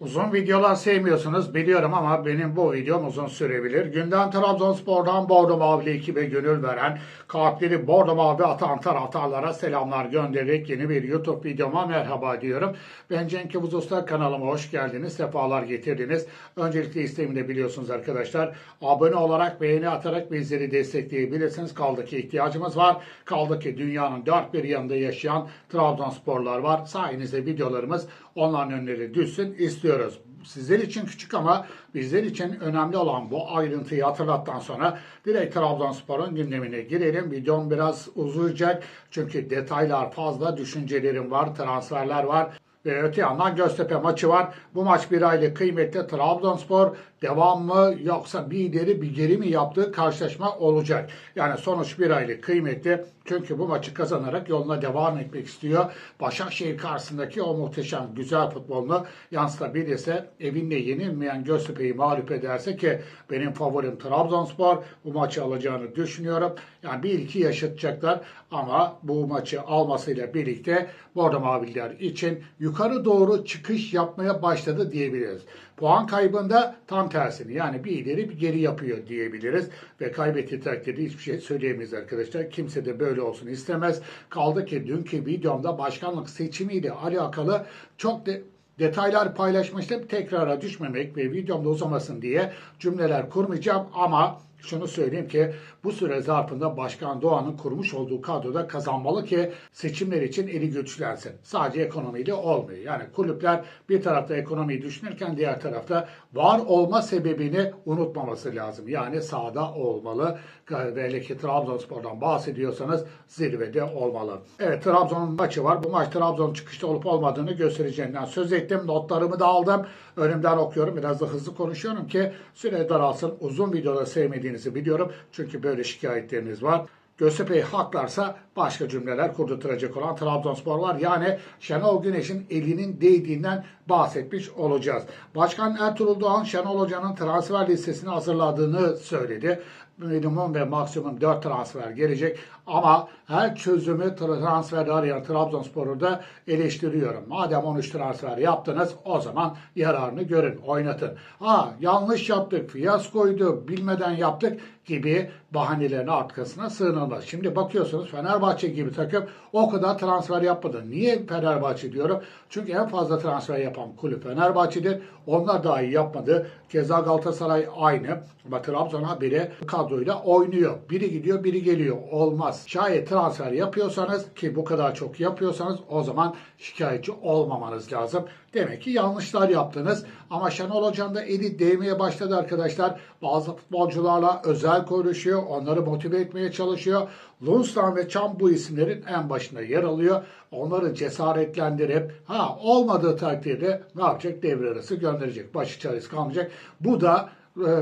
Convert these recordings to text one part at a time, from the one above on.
Uzun videolar sevmiyorsunuz biliyorum ama benim bu videom uzun sürebilir. Gündem Trabzonspor'dan Bordo Mavili ekibe gönül veren, kalpleri Bordo Mavi atan taraftarlara selamlar göndererek yeni bir YouTube videoma merhaba diyorum. Ben Cenk Yavuz kanalıma hoş geldiniz, sefalar getirdiniz. Öncelikle isteğimi de biliyorsunuz arkadaşlar. Abone olarak, beğeni atarak bizleri destekleyebilirsiniz. Kaldı ki ihtiyacımız var. Kaldı ki dünyanın dört bir yanında yaşayan Trabzonsporlar var. Sayenizde videolarımız onların önleri düşsün istiyoruz. Sizler için küçük ama bizler için önemli olan bu ayrıntıyı hatırlattıktan sonra direkt Trabzonspor'un gündemine girelim. Videom biraz uzayacak çünkü detaylar fazla, düşüncelerim var, transferler var. Ve öte yandan Göztepe maçı var. Bu maç bir aylık kıymetli Trabzonspor devam mı yoksa bir ileri bir geri mi yaptığı karşılaşma olacak. Yani sonuç bir aylık kıymetli. Çünkü bu maçı kazanarak yoluna devam etmek istiyor. Başakşehir karşısındaki o muhteşem güzel futbolunu yansıtabilirse evinde yenilmeyen Göztepe'yi mağlup ederse ki benim favorim Trabzonspor bu maçı alacağını düşünüyorum. Yani bir iki yaşatacaklar ama bu maçı almasıyla birlikte Bordo Mavililer için yukarı doğru çıkış yapmaya başladı diyebiliriz. Puan kaybında tam tersini yani bir ileri bir geri yapıyor diyebiliriz. Ve kaybettiği takdirde hiçbir şey söyleyemeyiz arkadaşlar. Kimse de böyle olsun istemez. Kaldı ki dünkü videomda başkanlık seçimiyle alakalı çok de detaylar paylaşmıştım. Tekrara düşmemek ve videomda uzamasın diye cümleler kurmayacağım ama şunu söyleyeyim ki bu süre zarfında Başkan Doğan'ın kurmuş olduğu kadroda kazanmalı ki seçimler için eli güçlensin. Sadece ekonomiyle olmuyor. Yani kulüpler bir tarafta ekonomiyi düşünürken diğer tarafta var olma sebebini unutmaması lazım. Yani sahada olmalı. Hele ki Trabzonspor'dan bahsediyorsanız zirvede olmalı. Evet Trabzon'un maçı var. Bu maç Trabzon çıkışta olup olmadığını göstereceğinden söz ettim. Notlarımı da aldım. Önümden okuyorum. Biraz da hızlı konuşuyorum ki süre daralsın. Uzun videoda sevmediğinizi biliyorum. Çünkü böyle şikayetleriniz var. Göztepe'yi haklarsa başka cümleler kurdurtacak olan Trabzonspor var. Yani Şenol Güneş'in elinin değdiğinden bahsetmiş olacağız. Başkan Ertuğrul Doğan Şenol Hoca'nın transfer listesini hazırladığını söyledi. Minimum ve maksimum 4 transfer gelecek. Ama her çözümü transferde arayan Trabzonspor'u da eleştiriyorum. Madem 13 transfer yaptınız o zaman yararını görün, oynatın. Ha yanlış yaptık, fiyaskoydu, bilmeden yaptık gibi bahanelerin arkasına sığınılmaz. Şimdi bakıyorsunuz Fenerbahçe gibi takım o kadar transfer yapmadı. Niye Fenerbahçe diyorum? Çünkü en fazla transfer yapan kulüp Fenerbahçe'dir. Onlar daha iyi yapmadı. Keza Galatasaray aynı. Ama Trabzon haberi kadroyla oynuyor. Biri gidiyor, biri geliyor. Olmaz. Şayet transfer yapıyorsanız ki bu kadar çok yapıyorsanız o zaman şikayetçi olmamanız lazım. Demek ki yanlışlar yaptınız. Ama Şenol Hoca'nın da eli değmeye başladı arkadaşlar. Bazı futbolcularla özel konuşuyor. Onları motive etmeye çalışıyor. Lunstan ve Çam bu isimlerin en başında yer alıyor. Onları cesaretlendirip ha olmadığı takdirde ne yapacak? Devre arası gönderecek. Başı çaresi kalmayacak. Bu da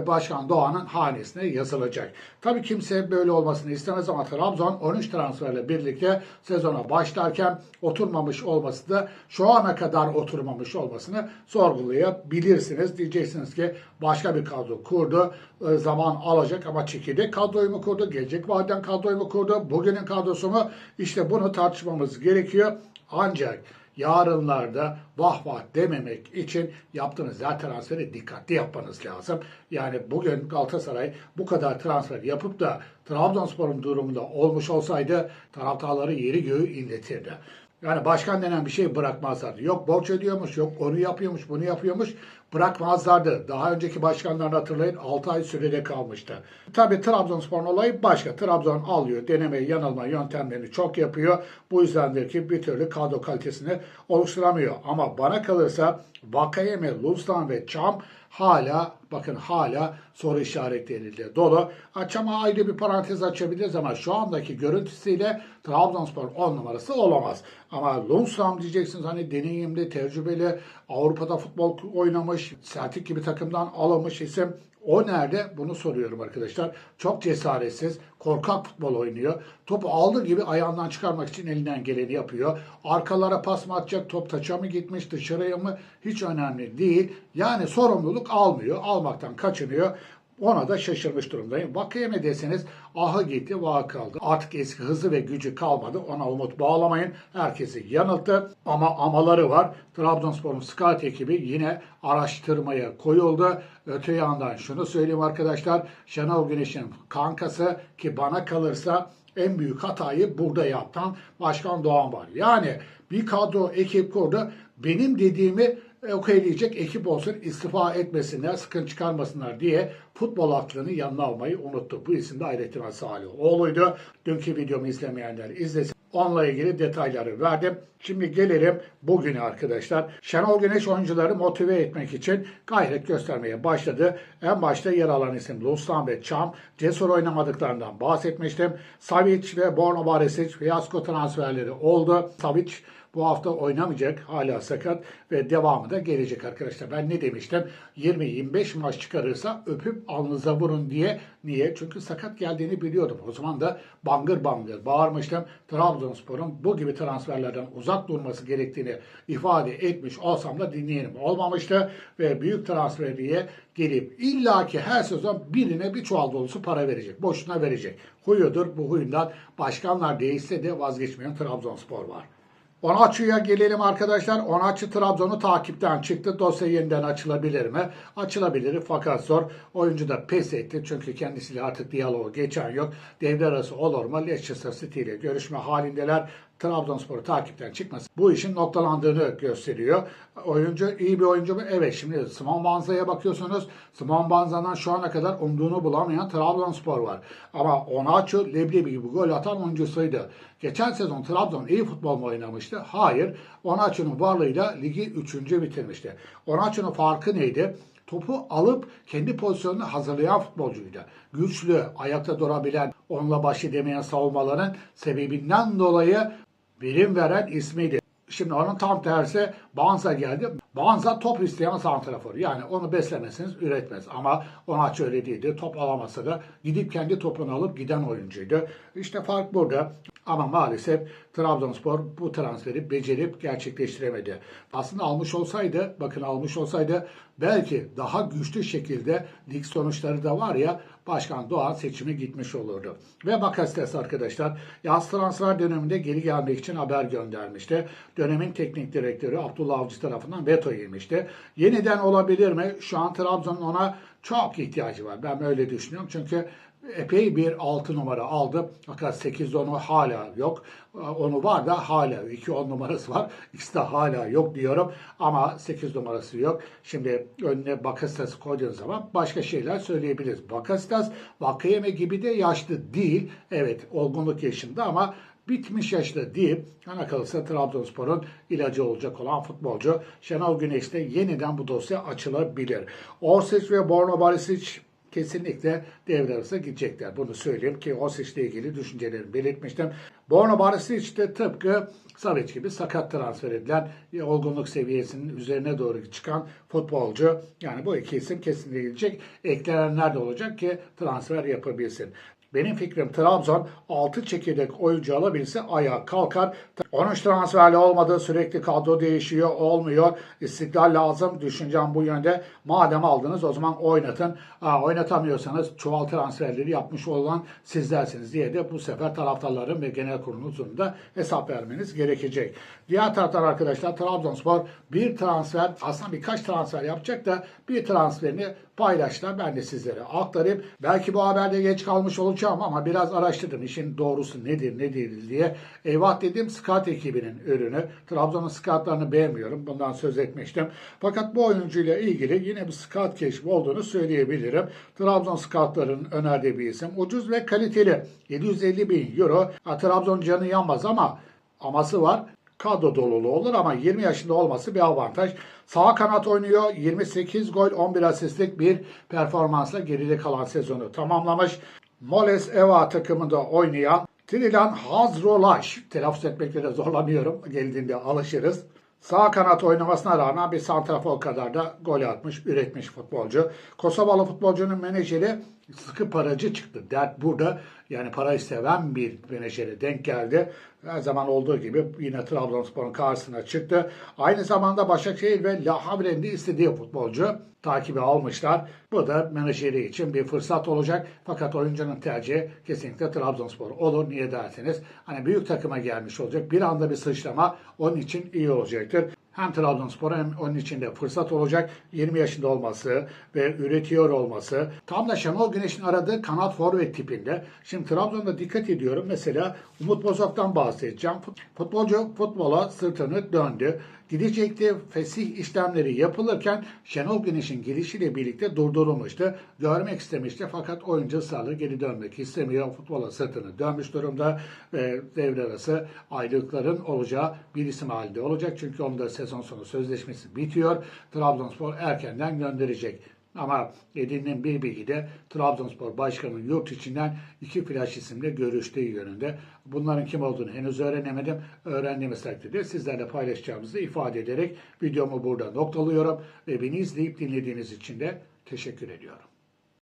Başkan Doğan'ın hanesine yazılacak. Tabii kimse böyle olmasını istemez ama Trabzon 13 transferle birlikte sezona başlarken oturmamış olması da şu ana kadar oturmamış olmasını sorgulayabilirsiniz. Diyeceksiniz ki başka bir kadro kurdu. E, Zaman alacak ama çekirdek kadroyu mu kurdu? Gelecek vadeden kadroyu mu kurdu? Bugünün kadrosu mu? İşte bunu tartışmamız gerekiyor. Ancak yarınlarda vah vah dememek için yaptığınız her transferi dikkatli yapmanız lazım. Yani bugün Galatasaray bu kadar transfer yapıp da Trabzonspor'un durumunda olmuş olsaydı taraftarları yeri göğü inletirdi. Yani başkan denen bir şey bırakmazlardı. Yok borç ödüyormuş, yok onu yapıyormuş, bunu yapıyormuş. Bırakmazlardı. Daha önceki başkanlarını hatırlayın 6 ay sürede kalmıştı. Tabii Trabzonspor'un olayı başka. Trabzon alıyor, deneme, yanılma yöntemlerini çok yapıyor. Bu yüzdendir ki bir türlü kadro kalitesini oluşturamıyor. Ama bana kalırsa Vakayeme, Lustan ve Çam hala bakın hala soru işaretleriyle dolu. Açama ayrı bir parantez açabiliriz ama şu andaki görüntüsüyle Trabzonspor 10 numarası olamaz. Ama Lundstram diyeceksiniz hani deneyimli, tecrübeli, Avrupa'da futbol oynamış, Celtic gibi takımdan alınmış isim. O nerede? Bunu soruyorum arkadaşlar. Çok cesaretsiz, korkak futbol oynuyor. Topu aldığı gibi ayağından çıkarmak için elinden geleni yapıyor. Arkalara pas mı atacak, top taça mı gitmiş, dışarıya mı? Hiç önemli değil. Yani sorumluluk almıyor, almaktan kaçınıyor. Ona da şaşırmış durumdayım. Vakayeme deseniz ahı gitti vahı kaldı. Artık eski hızı ve gücü kalmadı. Ona umut bağlamayın. Herkesi yanılttı. Ama amaları var. Trabzonspor'un scout ekibi yine araştırmaya koyuldu. Öte yandan şunu söyleyeyim arkadaşlar. Şenol Güneş'in kankası ki bana kalırsa en büyük hatayı burada yaptan Başkan Doğan var. Yani bir kadro ekip kurdu. Benim dediğimi okeyleyecek ekip olsun istifa etmesinler, sıkıntı çıkarmasınlar diye futbol aklını yanına almayı unuttu. Bu isim de Hayrettin Salihoğlu'ydu. Dünkü videomu izlemeyenler izlesin. Onunla ilgili detayları verdim. Şimdi gelelim bugüne arkadaşlar. Şenol Güneş oyuncuları motive etmek için gayret göstermeye başladı. En başta yer alan isim Lustan ve Çam. Cesur oynamadıklarından bahsetmiştim. Savic ve Borno Barisic fiyasko transferleri oldu. Savic bu hafta oynamayacak. Hala sakat ve devamı da gelecek arkadaşlar. Ben ne demiştim? 20-25 maç çıkarırsa öpüp alnınıza vurun diye. Niye? Çünkü sakat geldiğini biliyordum. O zaman da bangır bangır bağırmıştım. Trabzonspor'un bu gibi transferlerden uzak durması gerektiğini ifade etmiş olsam da dinleyenim olmamıştı. Ve büyük transfer diye gelip illaki her sezon birine bir çuval dolusu para verecek. Boşuna verecek. Huyudur. Bu huyundan başkanlar değişse de vazgeçmeyen Trabzonspor var. Onaçu'ya gelelim arkadaşlar. Onaçu Trabzon'u takipten çıktı. Dosya yeniden açılabilir mi? Açılabilir fakat zor. Oyuncu da pes etti. Çünkü kendisiyle artık diyaloğu geçen yok. Devre arası olur mu? Leicester City ile görüşme halindeler. Trabzonspor'u takipten çıkması bu işin noktalandığını gösteriyor. Oyuncu iyi bir oyuncu mu? Evet şimdi Simon Banza'ya bakıyorsunuz. Simon Banza'dan şu ana kadar umduğunu bulamayan Trabzonspor var. Ama Onaçu leblebi gibi gol atan oyuncusuydu. Geçen sezon Trabzon iyi futbol mu oynamıştı? Hayır. Onaçu'nun varlığıyla ligi 3. bitirmişti. Onaçu'nun farkı neydi? Topu alıp kendi pozisyonunu hazırlayan futbolcuydu. Güçlü, ayakta durabilen, onunla baş edemeyen savunmaların sebebinden dolayı verim veren ismiydi. Şimdi onun tam tersi Banza geldi. Banza top isteyen santrafor. Yani onu beslemesiniz üretmez. Ama Onaç öyle değildi. Top alamasa da gidip kendi topunu alıp giden oyuncuydu. İşte fark burada. Ama maalesef Trabzonspor bu transferi becerip gerçekleştiremedi. Aslında almış olsaydı, bakın almış olsaydı belki daha güçlü şekilde lig sonuçları da var ya Başkan Doğan seçime gitmiş olurdu. Ve Bakastes arkadaşlar yaz transfer döneminde geri gelmek için haber göndermişti. Dönemin teknik direktörü Abdullah Avcı tarafından veto yemişti. Yeniden olabilir mi? Şu an Trabzon'un ona çok ihtiyacı var. Ben öyle düşünüyorum. Çünkü epey bir 6 numara aldı. Fakat 8 onu hala yok. Onu var da hala 2 10 numarası var. İkisi de hala yok diyorum. Ama 8 numarası yok. Şimdi önüne Bakasitas koyduğunuz zaman başka şeyler söyleyebiliriz. Bakasitas Vakayeme gibi de yaşlı değil. Evet olgunluk yaşında ama bitmiş yaşta değil. Bana kalırsa Trabzonspor'un ilacı olacak olan futbolcu. Şenol Güneş'te yeniden bu dosya açılabilir. Orsic ve Borno Barisic kesinlikle devre arasına gidecekler. Bunu söyleyeyim ki Osic ile ilgili düşüncelerimi belirtmiştim. Borno Barisic de tıpkı Savic gibi sakat transfer edilen olgunluk seviyesinin üzerine doğru çıkan futbolcu. Yani bu iki isim kesinlikle gidecek. Eklenenler de olacak ki transfer yapabilsin. Benim fikrim Trabzon 6 çekirdek oyuncu alabilse ayağa kalkar. 13 transferli olmadı. Sürekli kadro değişiyor. Olmuyor. İstiklal lazım. Düşüncem bu yönde. Madem aldınız o zaman oynatın. Aa, oynatamıyorsanız çuval transferleri yapmış olan sizlersiniz diye de bu sefer taraftarların ve genel kurulunun da hesap vermeniz gerekecek. Diğer taraftan arkadaşlar Trabzonspor bir transfer aslında birkaç transfer yapacak da bir transferini paylaştılar. Ben de sizlere aktarayım. Belki bu haberde geç kalmış olacağım ama biraz araştırdım. İşin doğrusu nedir ne değil diye. Eyvah dedim scout ekibinin ürünü. Trabzon'un scoutlarını beğenmiyorum. Bundan söz etmiştim. Fakat bu oyuncuyla ilgili yine bir scout keşfi olduğunu söyleyebilirim. Trabzon scoutlarının önerdiği bir isim. Ucuz ve kaliteli. 750 bin euro. Ha, Trabzon canı yanmaz ama aması var kadro dolulu olur ama 20 yaşında olması bir avantaj. Sağ kanat oynuyor. 28 gol 11 asistlik bir performansla geride kalan sezonu tamamlamış. Moles Eva takımında oynayan Trilan Hazrolaş. Telaffuz etmekte de zorlanıyorum. Geldiğinde alışırız. Sağ kanat oynamasına rağmen bir santrafor kadar da gol atmış, üretmiş futbolcu. Kosovalı futbolcunun menajeri sıkı paracı çıktı. Dert burada. Yani parayı seven bir menajere denk geldi. Her zaman olduğu gibi yine Trabzonspor'un karşısına çıktı. Aynı zamanda Başakşehir ve La Havre'nin de istediği futbolcu takibi almışlar. Bu da menajeri için bir fırsat olacak. Fakat oyuncunun tercihi kesinlikle Trabzonspor olur. Niye derseniz hani büyük takıma gelmiş olacak. Bir anda bir sıçrama onun için iyi olacaktır. Hem Trabzonspor hem onun için de fırsat olacak. 20 yaşında olması ve üretiyor olması. Tam da Şenol Güneş'in aradığı kanat forvet tipinde. Şimdi Trabzon'da dikkat ediyorum. Mesela Umut Bozok'tan bahsedeceğim. Fut- Futbolcu futbola sırtını döndü. Gidecekti fesih işlemleri yapılırken Şenol Güneş'in gelişiyle birlikte durdurulmuştu. Görmek istemişti fakat oyuncu ısrarla geri dönmek istemiyor. Futbola sırtını dönmüş durumda ve devre arası aylıkların olacağı bir isim halinde olacak. Çünkü onun da sezon sonu sözleşmesi bitiyor. Trabzonspor erkenden gönderecek. Ama edinilen bir bilgi de Trabzonspor Başkanı'nın yurt içinden iki flash isimle görüştüğü yönünde. Bunların kim olduğunu henüz öğrenemedim. Öğrendiğimiz takdirde sizlerle paylaşacağımızı ifade ederek videomu burada noktalıyorum. Ve beni izleyip dinlediğiniz için de teşekkür ediyorum.